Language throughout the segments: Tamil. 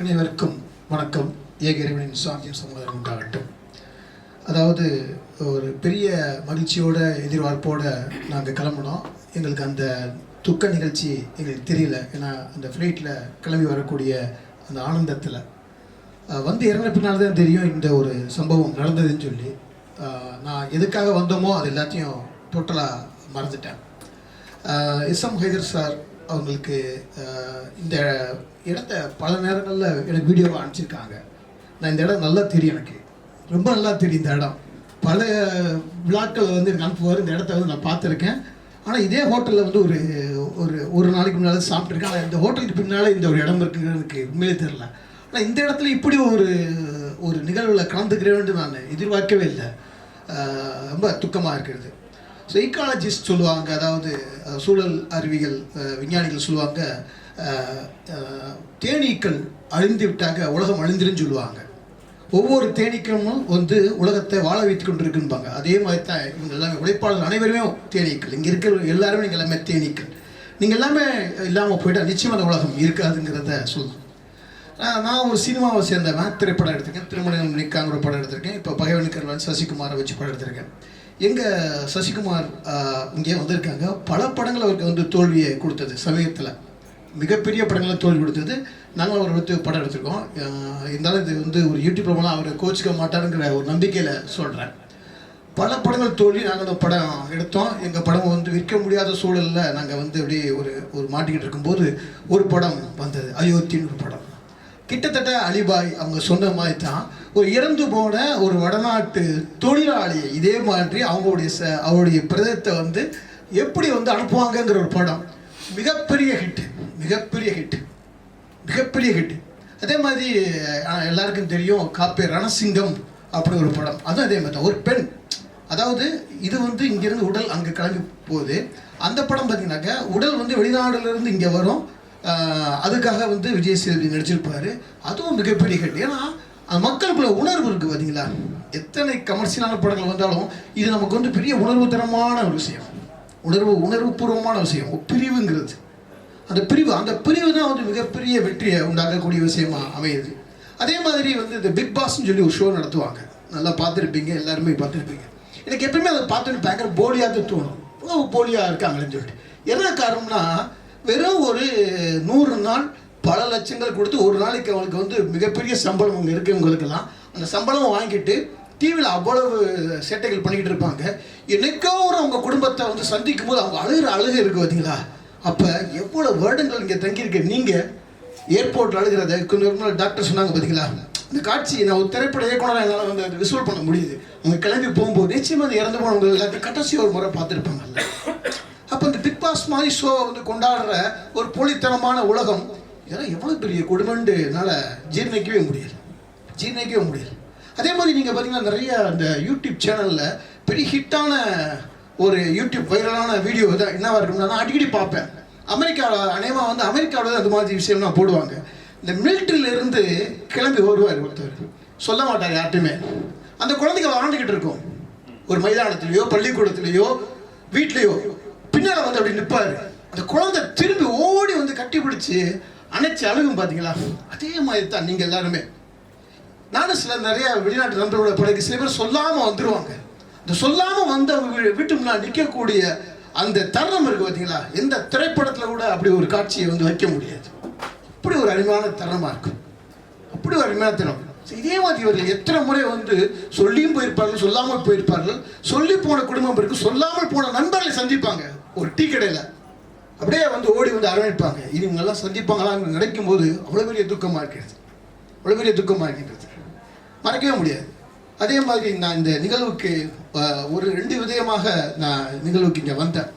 அனைவருக்கும் வணக்கம். ஏக இறைவனின் சாந்தியம் சமூகம் உண்டாகட்டும். அதாவது ஒரு பெரிய மகிழ்ச்சியோட எதிர்பார்ப்போட நாங்கள் கிளம்புனோம். எங்களுக்கு அந்த துக்க நிகழ்ச்சி எங்களுக்கு தெரியல. ஏன்னா அந்த ஃப்ளைட்டில் கிளம்பி வரக்கூடிய அந்த ஆனந்தத்தில். வந்து இறங்கின பின்னால் தான் தெரியும் இந்த ஒரு சம்பவம் நடந்ததுன்னு சொல்லி. நான் எதுக்காக வந்தோமோ அது எல்லாத்தையும் டோட்டலாக மறந்துட்டேன். எஸ்எம் ஹைதர் சார் அவங்களுக்கு இந்த இடத்த பல நேரங்களில் எனக்கு வீடியோவாக அனுப்பிச்சிருக்காங்க. நான் இந்த இடம் நல்லா தெரியும் எனக்கு. ரொம்ப நல்லா தெரியும் இந்த இடம். பல விழாக்கள் வந்து எனக்கு அனுப்புவார். இந்த இடத்த வந்து நான் பார்த்துருக்கேன். ஆனால் இதே ஹோட்டலில் வந்து ஒரு ஒரு ஒரு நாளைக்கு முன்னால் சாப்பிட்ருக்கேன் ஆனால் இந்த ஹோட்டலுக்கு பின்னால் இந்த ஒரு இடம் இருக்குங்கிறது எனக்கு உண்மையிலே தெரில ஆனால் இந்த இடத்துல இப்படி ஒரு ஒரு நிகழ்வில் கலந்துக்கிறேன்ட்டு நான் எதிர்பார்க்கவே இல்லை. ரொம்ப துக்கமாக இருக்கிறது. சைக்காலஜிஸ்ட் சொல்லுவாங்க அதாவது சூழல் அறிவியல் விஞ்ஞானிகள் சொல்லுவாங்க தேனீக்கள் அழிந்து விட்டாக உலகம் அழிந்துருன்னு சொல்லுவாங்க. ஒவ்வொரு தேனீக்களும் வந்து உலகத்தை வாழ வைத்து கொண்டிருக்குன்பாங்க. அதே மாதிரி தான் இவங்க எல்லாமே உழைப்பாளர்கள் அனைவருமே தேனீக்கள். இங்கே இருக்கிற எல்லாருமே நீங்கள் எல்லாமே தேனீக்கள். நீங்கள் எல்லாமே இல்லாமல் போயிட்டால் நிச்சயம் அந்த உலகம் இருக்காதுங்கிறத சொல்லணும் நான் ஒரு சினிமாவை சேர்ந்தவன் திரைப்படம் எடுத்திருக்கேன். திருமணம் நிற்காங்கிற படம் எடுத்திருக்கேன். இப்போ பகைவனுக்கர்வன் சசிகுமாரை வச்சு படம் எடுத்திருக்கேன். எங்கள் சசிகுமார் இங்கே வந்திருக்காங்க. பல படங்கள் அவருக்கு வந்து தோல்வியை கொடுத்தது சமீபத்தில். மிகப்பெரிய படங்களில் தோல்வி கொடுத்தது. நாங்களும் அவர் வந்து படம் எடுத்திருக்கோம். இருந்தாலும் இது வந்து ஒரு யூடியூப்ல போனால் அவர் கோச்சிக்க மாட்டாருங்கிற ஒரு நம்பிக்கையில் சொல்கிறேன் பல படங்கள் தோல்வி நாங்கள் அந்த படம் எடுத்தோம். எங்கள் படம் வந்து விற்க முடியாத சூழலில் நாங்கள் வந்து அப்படியே ஒரு ஒரு மாட்டிக்கிட்டு இருக்கும்போது ஒரு படம் வந்தது. அயோத்தின்னு ஒரு படம். கிட்டத்தட்ட அலிபாய் அவங்க சொன்ன மாதிரி தான் ஒரு இறந்து போன ஒரு வடநாட்டு தொழிலாளியை இதே மாதிரி அவங்களுடைய ச அவருடைய பிரதத்தை வந்து எப்படி வந்து அனுப்புவாங்கங்கிற ஒரு படம். மிகப்பெரிய ஹிட் மிகப்பெரிய ஹிட் மிகப்பெரிய ஹிட்டு அதே மாதிரி எல்லாருக்கும் தெரியும் காப்பே ரணசிங்கம் அப்படி ஒரு படம். அதுவும் அதே மாதிரி தான். ஒரு பெண். அதாவது இது வந்து இங்கேருந்து உடல் அங்கே கிளம்பி போகுது. அந்த படம் பார்த்தீங்கன்னாக்கா உடல் வந்து வெளிநாடுலேருந்து இங்கே வரும். அதுக்காக வந்து விஜய் சேதுபதி நடிச்சிருப்பார். அதுவும் மிகப்பெரிய ஹிட் ஏன்னா அந்த மக்களுக்குள்ள உணர்வு இருக்குது பார்த்தீங்களா எத்தனை கமர்ஷியலான படங்கள் வந்தாலும் இது நமக்கு வந்து பெரிய உணர்வுத்தனமான ஒரு விஷயம். உணர்வு உணர்வுபூர்வமான விஷயம். பிரிவுங்கிறது. அந்த பிரிவு அந்த பிரிவு தான் வந்து மிகப்பெரிய வெற்றியை உண்டாக்கக்கூடிய விஷயமா அமையுது. அதே மாதிரி வந்து இந்த பிக் பாஸ்ன்னு சொல்லி ஒரு ஷோ நடத்துவாங்க. நல்லா பார்த்துருப்பீங்க எல்லாருமே பார்த்துருப்பீங்க. எனக்கு எப்பயுமே அதை பார்த்துட்டு பயங்கர போலியாக தான் தோணும் போலியாக இருக்காங்களேன்னு சொல்லிட்டு. என்ன காரணம்னா வெறும் ஒரு நூறு நாள் பல லட்சங்கள் கொடுத்து ஒரு நாளைக்கு அவங்களுக்கு வந்து மிகப்பெரிய சம்பளம் அங்கே இருக்கவங்களுக்கெல்லாம் அந்த சம்பளம் வாங்கிட்டு டிவியில் அவ்வளவு சேட்டைகள் பண்ணிக்கிட்டு இருப்பாங்க. என்னைக்கோ ஒரு அவங்க குடும்பத்தை வந்து சந்திக்கும் போது அவங்க அழுகிற அழுகை இருக்கு பார்த்தீங்களா அப்போ எவ்வளோ வருடங்கள் இங்கே தங்கியிருக்க. நீங்கள் ஏர்போர்ட்டில் அழுகிறத கொஞ்சம் டாக்டர் சொன்னாங்க பார்த்தீங்களா இந்த காட்சி நான் ஒரு திரைப்பட இயக்குனராக என்னால் வந்து அதை விசுவல் பண்ண முடியுது. அவங்க கிளம்பி போகும்போது நிச்சயமாக இறந்து போனவங்க எல்லாத்தையும் கடைசி ஒரு முறை பார்த்துருப்பாங்கல்ல. பிக் பாஸ் மாதிரி ஷோவை வந்து கொண்டாடுற ஒரு போலித்தனமான உலகம். இதெல்லாம் எவ்வளோ பெரிய கொடுமைண்டு என்னால் ஜீர்ணிக்கவே முடியாது ஜீர்ணிக்கவே முடியாது அதே மாதிரி நீங்கள் பார்த்தீங்கன்னா நிறைய அந்த யூடியூப் சேனலில் பெரிய ஹிட்டான ஒரு யூடியூப் வைரலான வீடியோ தான் என்னவாக இருக்கும்னா நான் அடிக்கடி பார்ப்பேன். அமெரிக்காவில் அநேகமாக வந்து அமெரிக்காவில் அந்த மாதிரி விஷயம்லாம் போடுவாங்க. இந்த military-ல கிளம்பி வருவார் ஒருத்தர். சொல்ல மாட்டார் யார்ட்டுமே. அந்த குழந்தைங்க விளாண்டுக்கிட்டு இருக்கும். ஒரு மைதானத்துலேயோ பள்ளிக்கூடத்துலேயோ வீட்லேயோ. பின்னால் வந்து அப்படி நிற்பார் அந்த குழந்தை திரும்பி ஓடி வந்து கட்டி பிடிச்சி அணைச்சி அழுகும் பார்த்தீங்களா அதே மாதிரி தான் நீங்கள் எல்லாருமே. நானும் சில நிறைய வெளிநாட்டு நண்பர்களோட பழகி சில பேர் சொல்லாமல் வந்துருவாங்க. இந்த சொல்லாமல் வந்து அவங்க வீ- வீட்டு முன்னாடி நிற்கக்கூடிய அந்த தருணம் இருக்கு பார்த்தீங்களா எந்த திரைப்படத்தில் கூட அப்படி ஒரு காட்சியை வந்து வைக்க முடியாது. அப்படி ஒரு அருமையான தருணமாக இருக்கும். அப்படி ஒரு அருமையான தருணம். இதே மாதிரி இவர்கள் எத்தனை முறை வந்து சொல்லியும் போயிருப்பார்கள் சொல்லாமல் போயிருப்பார்கள். சொல்லி போன குடும்பம் இருக்கு சொல்லாமல் போன நண்பர்களை சந்திப்பாங்க. ஒரு டீ கடையில். அப்படியே வந்து ஓடி வந்து அரவணைப்பாங்க. இவங்கெல்லாம் சந்திப்பாங்களான்னு நினைக்கும் போது அவ்வளோ பெரிய துக்கமாக இருக்கிறது. அவ்வளோ பெரிய துக்கமாக இருக்கின்றது. மறக்கவே முடியாது. அதே மாதிரி நான் இந்த நிகழ்வுக்கு ஒரு ரெண்டு விதயமாக நான் நிகழ்வுக்கு இங்கே வந்தேன்.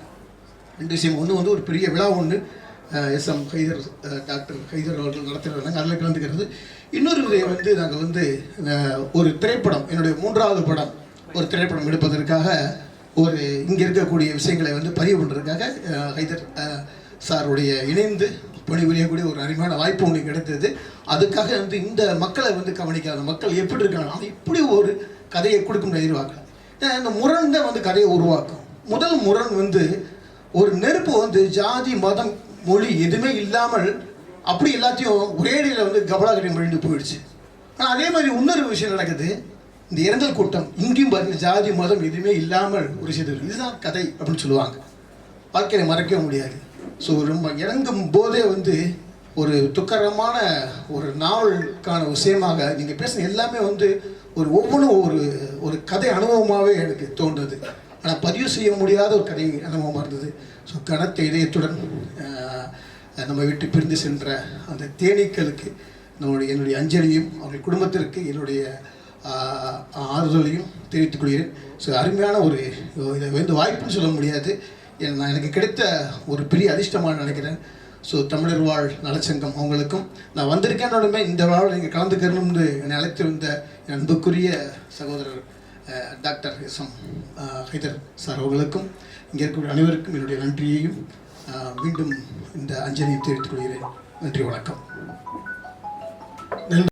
ரெண்டு விஷயம். ஒன்று வந்து ஒரு பெரிய விழா ஒன்று S M Haider doctor Haider அவர்கள் நடத்துகிறாங்க அதில் கலந்துக்கிறது. இன்னொரு வந்து நாங்கள் வந்து ஒரு திரைப்படம் என்னுடைய மூன்றாவது படம் ஒரு திரைப்படம் எடுப்பதற்காக ஒரு இங்கே இருக்கக்கூடிய விஷயங்களை வந்து பதிவு பண்ணுறதுக்காக ஹைதர் சாருடைய இணைந்து பணிபுரியக்கூடிய ஒரு அருமையான வாய்ப்பு ஒன்று கிடைத்தது. அதுக்காக வந்து இந்த மக்களை வந்து கவனிக்காத மக்கள் எப்படி இருக்காங்க இப்படி ஒரு கதையை கொடுக்கும் எதிர்பார்க்கல. இந்த முரண் தான் வந்து கதையை உருவாக்கும். முதல் முரண் வந்து ஒரு நெருப்பு வந்து ஜாதி மதம் மொழி எதுவுமே இல்லாமல் அப்படி எல்லாத்தையும் ஒரே வந்து வந்து கட்டி முடிந்து போயிடுச்சு. ஆனால் அதே மாதிரி இன்னொரு விஷயம் நடக்குது. இந்த இரங்கல் கூட்டம் இங்கேயும் பார்த்தீங்கன்னா ஜாதி மதம் எதுவுமே இல்லாமல் ஒரு செய்தி இதுதான் கதை அப்படின்னு சொல்லுவாங்க. வாழ்க்கையை மறக்கவே முடியாது. ஸோ ரொம்ப இறங்கும் போதே வந்து ஒரு துக்கரமான ஒரு நாவலுக்கான விஷயமாக நீங்கள் பேசுன எல்லாமே வந்து ஒரு ஒவ்வொன்றும் ஒரு ஒரு கதை அனுபவமாகவே எனக்கு தோன்றுது. ஆனால் பதிவு செய்ய முடியாத ஒரு கதை அனுபவமாக இருந்தது. ஸோ கனத்த இதயத்துடன் நம்ம விட்டு பிரிந்து சென்ற அந்த தேனீக்களுக்கு நம்முடைய என்னுடைய அஞ்சலியும் அவருடைய குடும்பத்திற்கு என்னுடைய ஆறுதலையும் தெரிவித்துக் கொள்கிறேன். ஸோ அருமையான ஒரு இதை வந்து வாய்ப்புன்னு சொல்ல முடியாது. நான் எனக்கு கிடைத்த ஒரு பெரிய அதிர்ஷ்டமாக நினைக்கிறேன். ஸோ தமிழர் வாழ் நலச்சங்கம் அவங்களுக்கும் நான் வந்திருக்கேன்னொடனே இந்த வாழ் நீங்கள் கலந்துக்கணும்னு என்னை அழைத்திருந்த அன்புக்குரிய சகோதரர் doctor S M Haider sir அவர்களுக்கும் இங்கே இருக்கக்கூடிய அனைவருக்கும் என்னுடைய நன்றியையும் மீண்டும் இந்த அஞ்சலியை தெரிவித்துக் கொள்கிறேன். நன்றி வணக்கம். நன்றி.